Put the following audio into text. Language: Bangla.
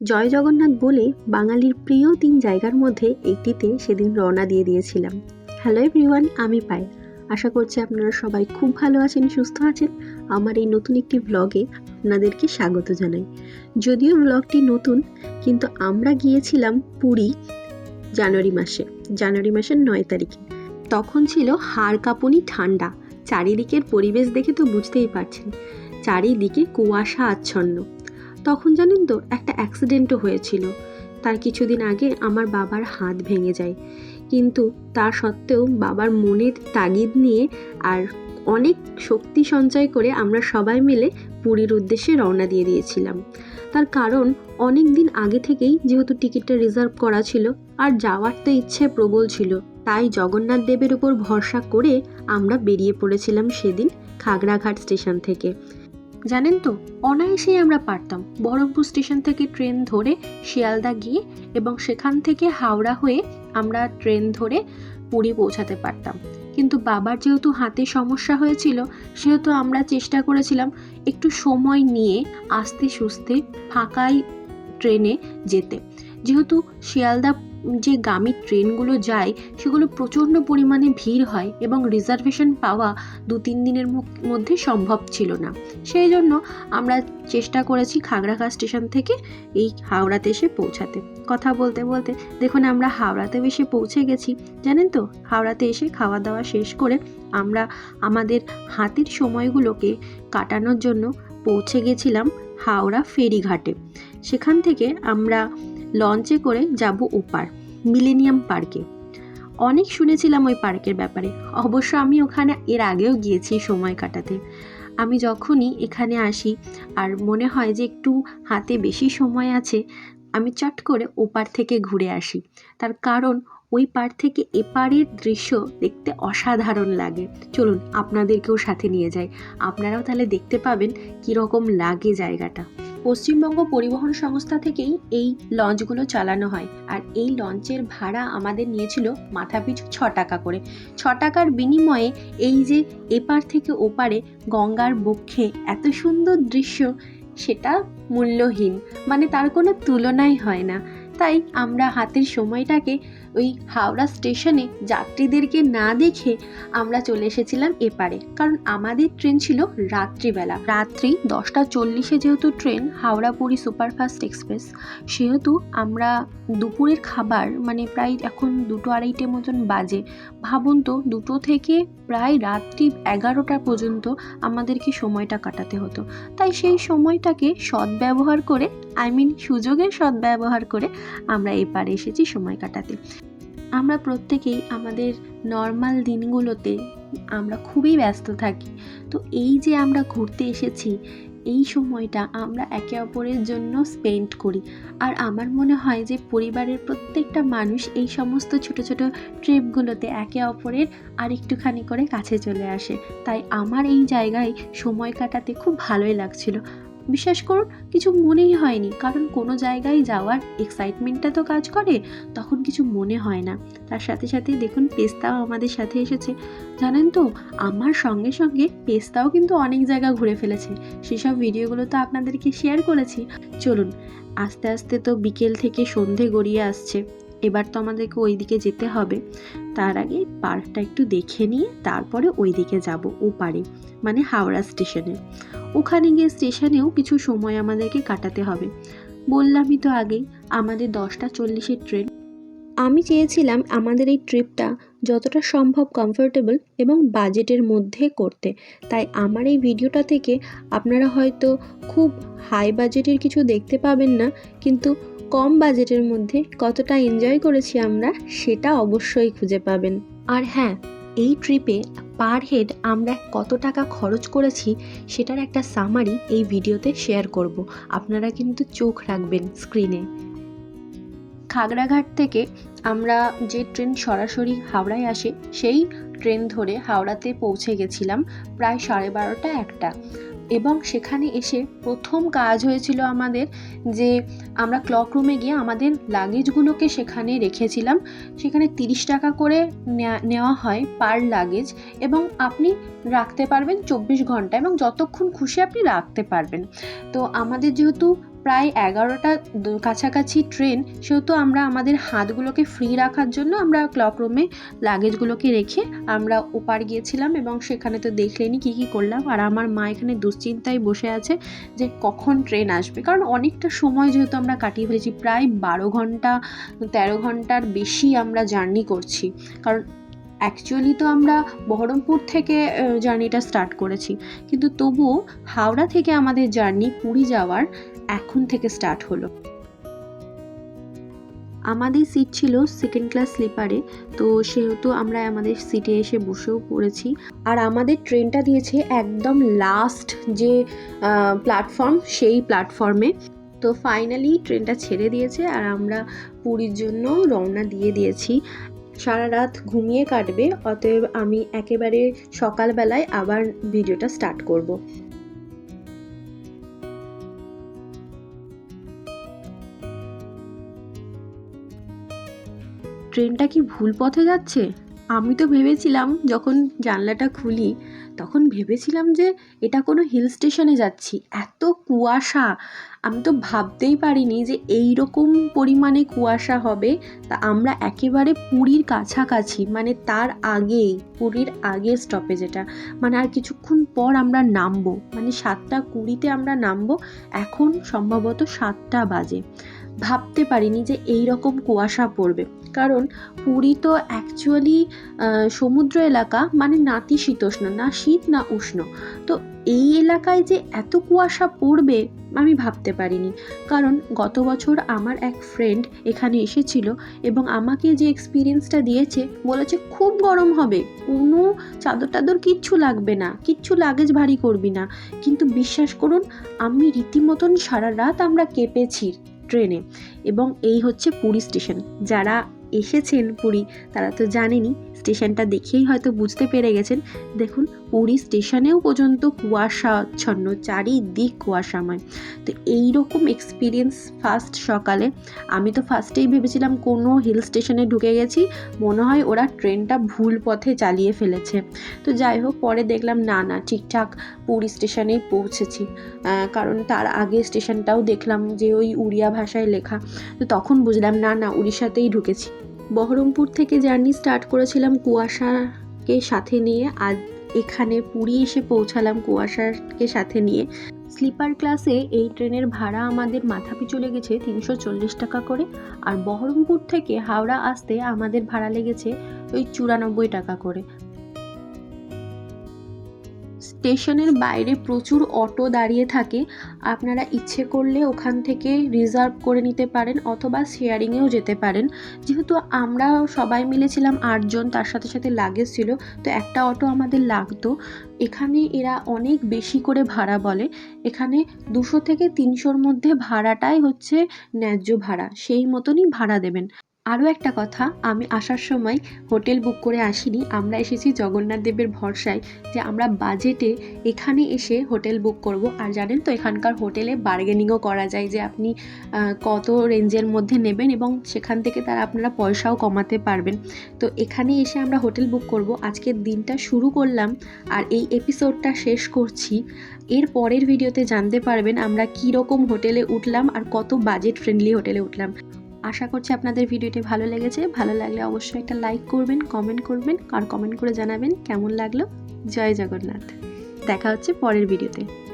জয় জগন্নাথ বলে বাঙালির প্রিয় তিন জায়গার মধ্যে একটিতে সেদিন রওনা দিয়ে দিয়েছিলাম। হ্যালো এভরিওয়ান আমি পাই আশা করছি আপনারা সবাই খুব ভালো আছেন, সুস্থ আছেন। আমার এই নতুন একটি ব্লগে আপনাদেরকে স্বাগত জানাই। যদিও ব্লগটি নতুন, কিন্তু আমরা গিয়েছিলাম পুরী জানুয়ারি মাসে। জানুয়ারি মাসের নয় তারিখে। তখন ছিল হাড় কাঁপুনি ঠান্ডা। চারিদিকের পরিবেশ দেখে তো বুঝতেই পারছেন। চারিদিকে কুয়াশা আচ্ছন্ন। তখন জানেন তো, একটা অ্যাক্সিডেন্টও হয়েছিল। তার কিছুদিন আগে আমার বাবার হাত ভেঙে যায়। কিন্তু তার সত্ত্বেও বাবার মনের তাগিদ নিয়ে আর অনেক শক্তি সঞ্চয় করে আমরা সবাই মিলে পুরীর উদ্দেশ্যে রওনা দিয়ে দিয়েছিলাম। তার কারণ অনেক দিন আগে থেকেই যেহেতু টিকিটটা রিজার্ভ করা ছিল আর যাওয়ার তো ইচ্ছে প্রবল ছিল, তাই জগন্নাথ দেবের উপর ভরসা করে আমরা বেরিয়ে পড়েছিলাম সেদিন খাগড়াঘাট স্টেশন থেকে। জানেন তো, অনায়াসেই আমরা পারতাম। বহরমপুর স্টেশন থেকে ট্রেন ধরে শিয়ালদা গিয়ে এবং সেখান থেকে হাওড়া হয়ে আমরা ট্রেন ধরে পুরী পৌঁছাতে পারতাম। কিন্তু বাবার যেহেতু হাতে সমস্যা হয়েছিল, সেহেতু আমরা চেষ্টা করেছিলাম একটু সময় নিয়ে আস্তে সুস্তে ফাঁকাই ট্রেনে যেতে। যেহেতু শিয়ালদা যে গামী ট্রেনগুলো যায়, সেগুলো প্রচণ্ড পরিমাণে ভিড় হয় এবং রিজার্ভেশন পাওয়া দু তিন দিনের মধ্যে সম্ভব ছিল না। সেই জন্য আমরা চেষ্টা করেছি খাগড়াঘাট স্টেশন থেকে এই হাওড়াতে এসে পৌঁছাতে। কথা বলতে বলতে দেখুন আমরা হাওড়াতে এসে পৌঁছে গেছি। জানেন তো, হাওড়াতে এসে খাওয়া দাওয়া শেষ করে আমরা আমাদের হাতের সময়গুলোকে কাটানোর জন্য পৌঁছে গেছিলাম হাওড়া ফেরিঘাটে। সেখান থেকে আমরা লঞ্চে করে যাব ওপার, মিলেনিয়াম পার্কে। অনেক শুনেছিলাম ওই পার্কের ব্যাপারে। অবশ্য আমি ওখানে এর আগেও গিয়েছি সময় কাটাতে। আমি যখনই এখানে আসি আর মনে হয় যে একটু হাতে বেশি সময় আছে, আমি চট করে ওপার থেকে ঘুরে আসি। তার কারণ ওই পার থেকে এপারের দৃশ্য দেখতে অসাধারণ লাগে। চলুন, আপনাদেরকেও সাথে নিয়ে যাই। আপনারাও তাহলে দেখতে পাবেন কীরকম লাগে জায়গাটা। পশ্চিমবঙ্গ পরিবহন সংস্থা থেকেই এই লঞ্চগুলো চালানো হয়। আর এই লঞ্চের ভাড়া আমাদের নিয়েছিল মাথাপিছু ছ টাকা করে। ছ টাকার বিনিময়ে এই যে এপার থেকে ওপারে গঙ্গার বক্ষে এত সুন্দর দৃশ্য, সেটা মূল্যহীন। মানে তার কোনো তুলনাই হয় না। তাই আমরা হাতের সময়টাকে ওই হাওড়া স্টেশনে যাত্রীদেরকে না দেখে আমরা চলে এসেছিলাম এপারে। কারণ আমাদের ট্রেন ছিল রাত্রিবেলা। রাত্রি দশটা চল্লিশে যেহেতু train Howrah Puri superfast express, সেহেতু আমরা দুপুরের খাবার মানে প্রায় এখন দুটো আড়াইটে মতন বাজে। ভাবুন তো, দুটো থেকে প্রায় রাত্রি এগারোটা পর্যন্ত আমাদেরকে সময়টা কাটাতে হতো। তাই সেই সময়টাকে সদ্ব্যবহার করে আই মিন সুযোগের সদ্ব্যবহার করে আমরা এপারে এসেছি সময় কাটাতে। আমরা প্রত্যেকেই আমাদের নর্মাল দিনগুলোতে আমরা খুবই ব্যস্ত থাকি। তো এই যে আমরা ঘুরতে এসেছি, এই সময়টা আমরা একে অপরের জন্য স্পেন্ড করি। আর আমার মনে হয় যে পরিবারের প্রত্যেকটা মানুষ এই সমস্ত ছোট ছোট ট্রিপগুলোতে একে অপরের আর একটুখানি করে কাছে চলে আসে। তাই আমার এই জায়গায় সময় কাটাতে খুব ভালোই লাগছিল। বিশ্বাস করুন, কিছু মনেই হয়নি। কারণ কোনো জায়গায় যাওয়ার এক্সাইটমেন্টটা তো কাজ করে, তখন কিছু মনে হয় না। তার সাথে সাথে দেখুন, পেস্তাও আমাদের সাথে এসেছে। জানেন তো, আমার সঙ্গে সঙ্গে পেস্তাও কিন্তু অনেক জায়গা ঘুরে ফেলেছে। সেসব ভিডিওগুলো তো আপনাদেরকে শেয়ার করেছি। চলুন, আস্তে আস্তে তো বিকেল থেকে সন্ধে গড়িয়ে আসছে। এবার তো আমাদেরকে ওই দিকে যেতে হবে। তার আগে পার্কটা একটু দেখে নিয়ে তারপরে ওই দিকে যাব ও পারে মানে হাওড়া স্টেশনে। ওখানে গিয়ে স্টেশনেও কিছু সময় আমাদেরকে কাটাতে হবে। বললামই তো আগেই, আমাদের দশটা চল্লিশের ট্রেন। আমি চেয়েছিলাম আমাদের এই ট্রিপটা যতটা সম্ভব কমফোর্টেবল এবং বাজেটের মধ্যে করতে। তাই আমার এই ভিডিওটা থেকে আপনারা হয়তো খুব হাই বাজেটের কিছু দেখতে পাবেন না, কিন্তু কম বাজেটের মধ্যে কতটা এনজয় করেছি আমরা, সেটা অবশ্যই খুঁজে পাবেন। আর হ্যাঁ এই ট্রিপে পার হেড আমরা কত টাকা খরচ করেছি সেটার একটা সামারি এই ভিডিওতে শেয়ার করব। আপনারা কিন্তু চোখ রাখবেন স্ক্রিনে খাগড়াঘাট থেকে আমরা যে ট্রেন সরাসরি হাওড়ায় আসে, সেই ট্রেন ধরে হাওড়াতে পৌঁছে গেছিলাম প্রায় সাড়ে বারোটা একটা। এবং সেখানে এসে প্রথম কাজ হয়েছিল আমাদের যে আমরা ক্লক রুমে গিয়ে আমাদের লাগেজগুলোকে সেখানে রেখেছিলাম। সেখানে তিরিশ টাকা করে নেওয়া হয় পার লাগেজ এবং আপনি রাখতে পারবেন চব্বিশ ঘণ্টা এবং যতক্ষণ খুশি আপনি রাখতে পারবেন। তো আমাদের যেহেতু প্রায় এগারোটা কাছাকাছি ট্রেন, সেহেতু আমরা আমাদের হাতগুলোকে ফ্রি রাখার জন্য আমরা ক্লক রুমে লাগেজগুলোকে রেখে আমরা ওপার গিয়েছিলাম এবং সেখানে তো দেখলেনি কী কী করলাম। আর আমার মা এখানে দুশ্চিন্তায় বসে আছে যে কখন ট্রেন আসবে। কারণ অনেকটা সময় যেহেতু আমরা কাটিয়ে ফেলেছি, প্রায় বারো ঘণ্টা, তেরো ঘণ্টার বেশি আমরা জার্নি করছি। কারণ অ্যাকচুয়ালি তো আমরা বহরমপুর থেকে জার্নিটা স্টার্ট করেছি। কিন্তু তবুও হাওড়া থেকে আমাদের জার্নি পুরী যাওয়ার এখন থেকে স্টার্ট হলো। আমাদের সিট ছিল সেকেন্ড ক্লাস স্লিপারে তো সেহেতু আমরা আমাদের সিটে এসে বসেও পড়েছি। আর আমাদের ট্রেনটা দিয়েছে একদম লাস্ট যে প্ল্যাটফর্ম সেই প্ল্যাটফর্মে তো ফাইনালি ট্রেনটা ছেড়ে দিয়েছে আর আমরা পুরীর জন্য রওনা দিয়ে দিয়েছি। সারা রাত ঘুমিয়ে কাটবে, অতএব আমি একেবারে সকালবেলায় আবার ভিডিওটা স্টার্ট করব। ট্রেনটা কি ভুল পথে যাচ্ছে? আমি তো ভেবেছিলাম, যখন জানলাটা খুলি, তখন ভেবেছিলাম যে এটা কোনো হিল স্টেশনে যাচ্ছি। এত কুয়াশা! আমি তো ভাবতেই পারিনি যে এই রকম পরিমাণে কুয়াশা হবে। তা আমরা একেবারে পুরীর কাছাকাছি মানে তার আগেই, পুরীর আগের স্টপেজ এটা। মানে আর কিছুক্ষণ পর আমরা নামবো। মানে সাতটা কুড়িতে আমরা নামবো। এখন সম্ভবত সাতটা বাজে। ভাবতে পারিনি যে এই রকম কুয়াশা পড়বে। কারণ পুরী তো অ্যাকচুয়ালি সমুদ্র এলাকা মানে নাতিশীতোষ্ণ না শীত, না উষ্ণ। তো এই এলাকায় যে এত কুয়াশা পড়বে, আমি ভাবতে পারিনি। কারণ গত বছর আমার এক ফ্রেন্ড এখানে এসেছিল এবং আমাকে যে এক্সপিরিয়েন্সটা দিয়েছে, বলেছে খুব গরম হবে, কোনো চাদর টাদর কিচ্ছু লাগবে না, কিচ্ছু লাগেজ ভারী করবি না। কিন্তু বিশ্বাস করুন, আমি রীতিমতন সারা রাত আমরা কেঁপেছি। ট্রেনে। এবং এই হচ্ছে পুরী স্টেশন। যারা এসেছেন পুরী, তারা তো জানেনই, স্টেশনটা দেখেই হয়তো বুঝতে পেরে গেছেন। দেখুন পুরী স্টেশনেও পর্যন্ত কুয়াশাচ্ছন্ন, চারিদিক কুয়াশাময়। তো এই রকম এক্সপিরিয়েন্স ফার্স্ট সকালে। আমি তো ফার্স্টেই ভেবেছিলাম কোনো হিল স্টেশনে ঢুকে গেছি। মনে হয় ওরা ট্রেনটা ভুল পথে চালিয়ে ফেলেছে। তো যাই হোক, পরে দেখলাম না না, ঠিকঠাক পুরী স্টেশনেই পৌঁছেছি। কারণ তার আগে স্টেশনটাও দেখলাম যে ওই উড়িয়া ভাষায় লেখা। তো তখন বুঝলাম, না না, উড়িষ্যাতেই ঢুকেছি। বহরমপুর থেকে জার্নি স্টার্ট করেছিলাম কুয়াশাকে সাথে নিয়ে। আজ এখানে পুরী এসে পৌঁছালাম কুয়াশাকে সাথে নিয়ে। স্লিপার ক্লাসে এই ট্রেনের ভাড়া আমাদের মাথাপি চলে গেছে তিনশো চল্লিশ টাকা করে আর বহরমপুর থেকে হাওড়া আসতে আমাদের ভাড়া লেগেছে ওই চুরানব্বই টাকা করে। স্টেশনের বাইরে প্রচুর অটো দাঁড়িয়ে থাকে। আপনারা ইচ্ছে করলে ওখান থেকে রিজার্ভ করে নিতে পারেন অথবা শেয়ারিংয়েও যেতে পারেন। যেহেতু আমরা সবাই মিলেছিলাম আটজন, তার সাথে সাথে লাগেজ ছিল, তো একটা অটো আমাদের লাগতো। এখানে এরা অনেক বেশি করে ভাড়া বলে। এখানে দুশো থেকে তিনশোর মধ্যে ভাড়াটাই হচ্ছে ন্যায্য ভাড়া, সেই মতনই ভাড়া দেবেন। আরও একটা কথা, আমি আসার সময় হোটেল বুক করে আসিনি। আমরা এসেছি জগন্নাথ দেবের ভরসায় যে আমরা বাজেটে এখানে এসে হোটেল বুক করব। আর জানেন তো, এখানকার হোটেলে বার্গেনিংও করা যায় যে আপনি কত রেঞ্জের মধ্যে নেবেন এবং সেখান থেকে তারা আপনারা পয়সাও কমাতে পারবেন। তো এখানে এসে আমরা হোটেল বুক করব। আজকের দিনটা শুরু করলাম আর এই এপিসোডটা শেষ করছি। এর পরের ভিডিওতে জানতে পারবেন আমরা কী রকম হোটেলে উঠলাম আর কত বাজেট ফ্রেন্ডলি হোটেলে উঠলাম। আশা করছি আপনাদের ভিডিওটি ভালো লেগেছে। ভালো লাগলে অবশ্যই একটা লাইক করবেন কমেন্ট করবেন, আর কমেন্ট করে জানাবেন কেমন লাগল। জয় জগন্নাথ। দেখা হচ্ছে পরের ভিডিওতে।